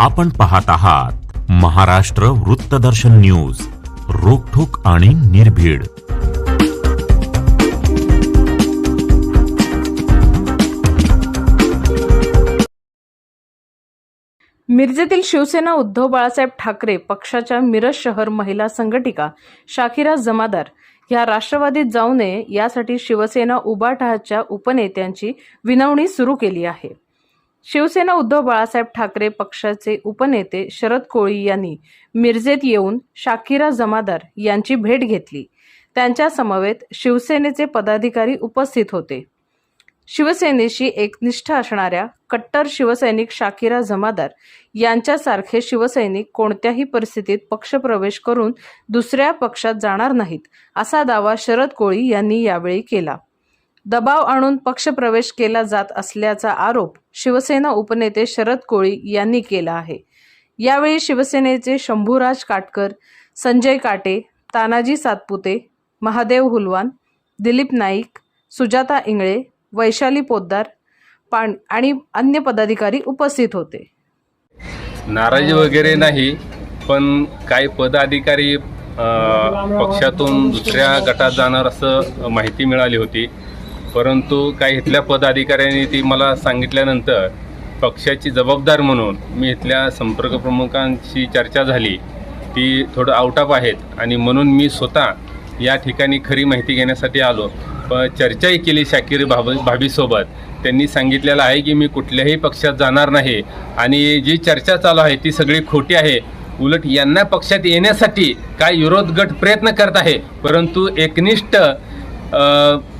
आपण पाहत आहात महाराष्ट्र वृत्तदर्शन न्यूज रोखोक आणि निर्भीड. मिरजेतील शिवसेना उद्धव बाळासाहेब ठाकरे पक्षाच्या मिरज शहर महिला संघटिका शाकिरा जमादार ह्या राष्ट्रवादीत जाऊ नये यासाठी शिवसेना उबाठाच्या उपनेत्यांची विनवणी सुरू केली आहे. शिवसेना उद्धव बाळासाहेब ठाकरे पक्षाचे उपनेते शरद कोळी यांनी मिरजेत येऊन शाकिरा जमादार यांची भेट घेतली. त्यांच्या समवेत शिवसेनेचे पदाधिकारी उपस्थित होते. शिवसेनेशी एकनिष्ठ असणाऱ्या कट्टर शिवसैनिक शाकिरा जमादार यांच्यासारखे शिवसैनिक कोणत्याही परिस्थितीत पक्षप्रवेश करून दुसऱ्या पक्षात जाणार नाहीत असा दावा शरद कोळी यांनी यावेळी केला. दबाव आणून पक्षप्रवेश केला जात असल्याचा आरोप शिवसेना उपनेते शरद कोळी यांनी केला आहे. यावेळी शिवसेनेचे शंभूराज काटकर संजय काटे तानाजी सातपुते महादेव हुलवान दिलीप नाईक सुजाता इंगळे वैशाली पोद्दार पाण आणि अन्य पदाधिकारी उपस्थित होते. नाराजी वगैरे नाही पण काही पदाधिकारी पक्षातून दुसऱ्या गटात जाणार असं माहिती मिळाली होती. परंतु काही इथल्या पदाधिकाऱ्यांनी ती मला सांगितल्यानंतर पक्षाची जबाबदार म्हणून मी इथल्या संपर्क प्रमुखांशी चर्चा झाली. ती थोडं आउट ऑफ आहेत आणि म्हणून मी स्वतः या ठिकाणी खरी माहिती घेण्यासाठी आलो. पण चर्चाही केली शाकीर भाब भाभीसोबत. त्यांनी सांगितलेलं आहे की मी कुठल्याही पक्षात जाणार नाही आणि जी चर्चा चालू आहे ती सगळी खोटी आहे. उलट यांना पक्षात येण्यासाठी काय विरोध गट प्रयत्न करत आहे? परंतु एकनिष्ठ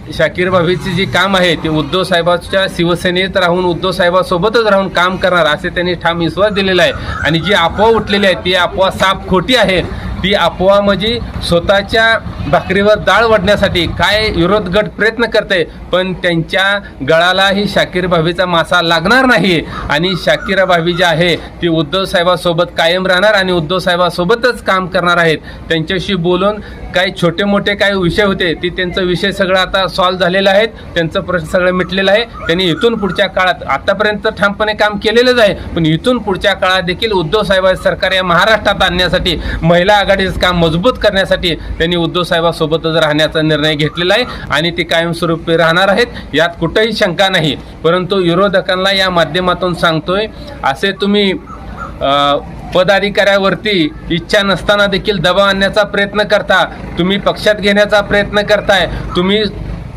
शाकीर भाभीचे जे काम आहे ते उद्धव साहेबांच्या शिवसेनेत राहून उद्धव साहेबांसोबतच राहून काम करणार असे त्यांनी ठाम विश्वास दिलेला आहे. आणि जी अफवा उठलेली आहे ती अफवा साप खोटी आहे ती अफवा म्हणजे स्वतःच्या भाकरीवर डाळ वाढण्यासाठी काय विरोध गट प्रयत्न करते पण त्यांच्या गळालाही शाकीर भाभीचा मासा लागणार नाही. आणि शाकिरा भाभी जी आहे ती उद्धव साहेबासोबत कायम राहणार आणि उद्धव साहेबासोबतच काम करणार आहेत. त्यांच्याशी बोलून काही छोटे मोठे काही विषय होते ती त्यांचा विषय सगळं आता सॉल्व्ह झालेला आहेत. त्यांचं प्रश्न सगळं मिटलेलं आहे. त्यांनी इथून पुढच्या काळात आतापर्यंत ठामपणे काम केलेलंच आहे. पण इथून पुढच्या काळात देखील उद्धव साहेब सरकार या महाराष्ट्रात आणण्यासाठी महिला आघाडीचं काम मजबूत करण्यासाठी त्यांनी उद्धव साहेबांसोबतच राहण्याचा निर्णय घेतलेला आहे आणि ते कायमस्वरूपी राहणार आहेत. यात कुठंही शंका नाही. परंतु विरोधकांना या माध्यमातून सांगतोय असे तुम्ही पदाधिकाऱ्यावरती इच्छा नसताना देखील दबाव आणण्याचा प्रयत्न करता. तुम्ही पक्षात घेण्याचा प्रयत्न करताय. तुम्ही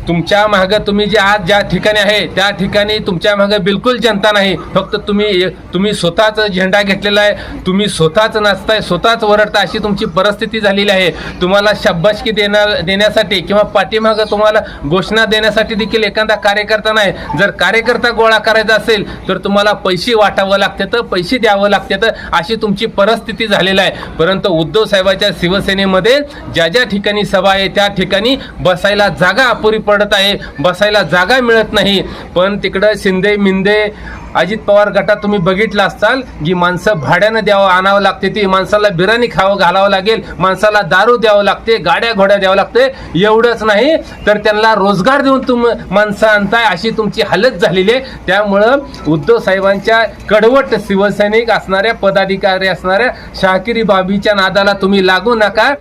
तुमच्या मागं तुम्ही जे आज ज्या ठिकाणी आहे त्या ठिकाणी तुमच्या मागं बिलकुल जनता नाही. फक्त तुम्ही तुम्ही स्वतःच झेंडा घेतलेला आहे. तुम्ही स्वतःच नाचताय स्वतःच वरडता अशी तुमची परिस्थिती झालेली आहे. तुम्हाला शब्बाशकी देणार देण्यासाठी किंवा पाठीमागं तुम्हाला घोषणा देण्यासाठी देखील एखादा कार्यकर्ता नाही. जर कार्यकर्ता गोळा करायचा असेल तर तुम्हाला पैसे वाटावं लागते तर पैसे द्यावं लागते तर अशी तुमची परिस्थिती झालेली आहे. परंतु उद्धव साहेबाच्या शिवसेनेमध्ये ज्या ज्या ठिकाणी सभा आहे त्या ठिकाणी बसायला जागा अपुरी पडत आहे. बसायला जागा मिळत नाही. पण तिकडं शिंदे मिंदे अजित पवार गटात तुम्ही बघितला असाल जी माणसं भाड्यानं द्यावं आणावं लागते. ती माणसाला बिर्याणी खावं घालावं लागेल माणसाला दारू द्यावं लागते गाड्या घोड्या द्यावं लागते एवढंच नाही. तर त्यांना रोजगार देऊन तुम माणसं आणताय अशी तुमची हालत झालेली आहे. त्यामुळं उद्धव साहेबांच्या कडवट शिवसैनिक असणाऱ्या पदाधिकारी असणाऱ्या शाकिरी बाबीच्या नादाला तुम्ही लागू नका.